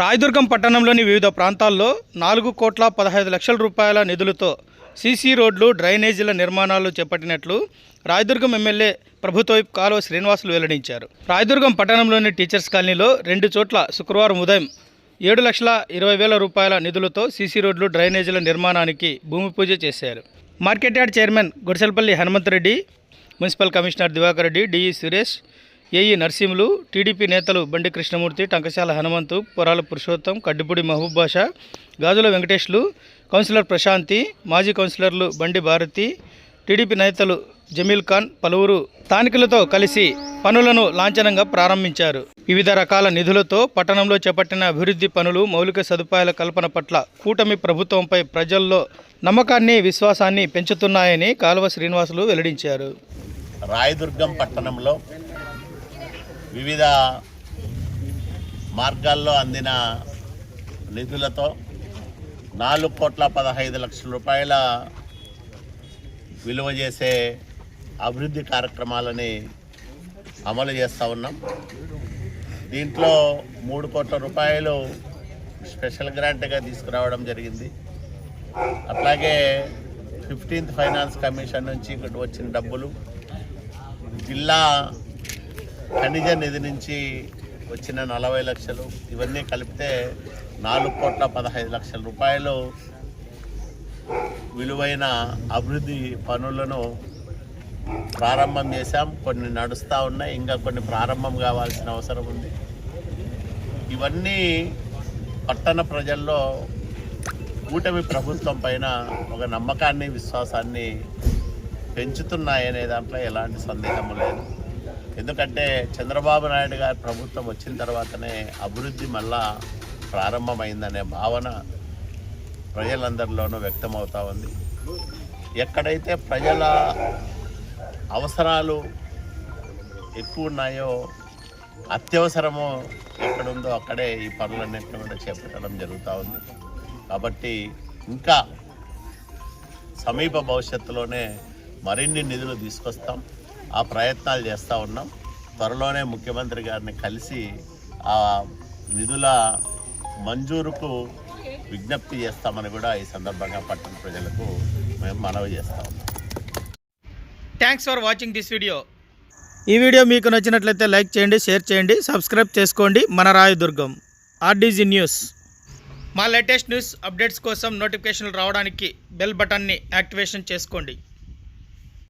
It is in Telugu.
రాయదుర్గం పట్టణంలోని వివిధ ప్రాంతాల్లో నాలుగు కోట్ల పదహైదు లక్షల రూపాయల నిధులతో సీసీ రోడ్లు డ్రైనేజీల నిర్మాణాలు చేపట్టినట్లు రాయదుర్గం ఎమ్మెల్యే ప్రభుత్వ కాలువ శ్రీనివాసులు వెల్లడించారు. రాయదుర్గం పట్టణంలోని టీచర్స్ కాలనీలో రెండు చోట్ల శుక్రవారం ఉదయం ఏడు లక్షల ఇరవై వేల రూపాయల నిధులతో సీసీ రోడ్లు డ్రైనేజీల నిర్మాణానికి భూమి పూజ చేశారు. Market yard chairman Gudisalapalli Hanumanthareddy municipal commissioner Divakar Reddy DE Suresh AE Narsimhulu TDP నేతలు బండి కృష్ణమూర్తి టంకశాల హనుమంతు పొరాల పురుషోత్తం కడ్డిపూడి మహబూబ్ బాషా గాజుల వెంకటేష్లు కౌన్సిలర్ ప్రశాంతి మాజీ కౌన్సిలర్లు బండి భారతి టీడీపీ నేతలు జమీల్ ఖాన్ పలువురు స్థానికులతో కలిసి పనులను లాంఛనంగా ప్రారంభించారు. వివిధ రకాల నిధులతో పట్టణంలో చేపట్టిన అభివృద్ధి పనులు మౌలిక సదుపాయాల కల్పన పట్ల కూటమి ప్రభుత్వంపై ప్రజల్లో నమ్మకాన్ని విశ్వాసాన్ని పెంచుతున్నాయని కాలువ శ్రీనివాసులు వెల్లడించారు. రాయదుర్గం పట్టణంలో వివిధ మార్గాల్లో అందిన నిధులతో నాలుగు కోట్ల పదహైదు లక్షల రూపాయల విలువ చేసే అభివృద్ధి కార్యక్రమాలని అమలు చేస్తూ ఉన్నాం. దీంట్లో మూడు కోట్ల రూపాయలు స్పెషల్ గ్రాంట్గా తీసుకురావడం జరిగింది. అట్లాగే ఫిఫ్టీన్త్ ఫైనాన్స్ కమిషన్ నుంచి ఇక్కడ వచ్చిన డబ్బులు జిల్లా ఖనిజ నిధి నుంచి వచ్చిన నలభై లక్షలు ఇవన్నీ కలిపితే నాలుగు కోట్ల పదహైదు లక్షల రూపాయలు విలువైన అభివృద్ధి పనులను ప్రారంభం చేశాం. కొన్ని నడుస్తూ ఉన్నాయి ఇంకా కొన్ని ప్రారంభం కావాల్సిన అవసరం ఉంది. ఇవన్నీ పట్టణ ప్రజల్లో కూటమి ప్రభుత్వం పైన ఒక నమ్మకాన్ని విశ్వాసాన్ని పెంచుతున్నాయనే దాంట్లో ఎలాంటి సందేహం లేదు. ఎందుకంటే చంద్రబాబు నాయుడు గారి ప్రభుత్వం వచ్చిన తర్వాతనే అభివృద్ధి మళ్ళా ప్రారంభమైందనే భావన ప్రజలందరిలోనూ వ్యక్తమవుతూ ఉంది. ఎక్కడైతే ప్రజల అవసరాలు ఎక్కువ ఉన్నాయో అత్యవసరము ఎక్కడుందో అక్కడే ఈ పనులన్నింటినీ కూడా చేపట్టడం జరుగుతూ ఉంది. కాబట్టి ఇంకా సమీప భవిష్యత్తులోనే మరిన్ని నిధులు తీసుకొస్తాం. ఆ ప్రయత్నాలు చేస్తూ ఉన్నాం. త్వరలోనే ముఖ్యమంత్రి గారిని కలిసి ఆ నిధుల మంజూరుకు విజ్ఞప్తి చేస్తామని కూడా ఈ సందర్భంగా పట్టణ ప్రజలకు మేము మనవి చేస్తా ఉన్నాం. Thanks for watching this video ఈ వీడియో మీకు నచ్చినట్లయితే లైక్ చేయండి షేర్ చేయండి సబ్స్క్రైబ్ చేసుకోండి. మన రాయదుర్గం ఆర్డీజీ న్యూస్. మా లేటెస్ట్ న్యూస్ అప్డేట్స్ కోసం నోటిఫికేషన్లు రావడానికి బెల్ బటన్ని యాక్టివేషన్ చేసుకోండి.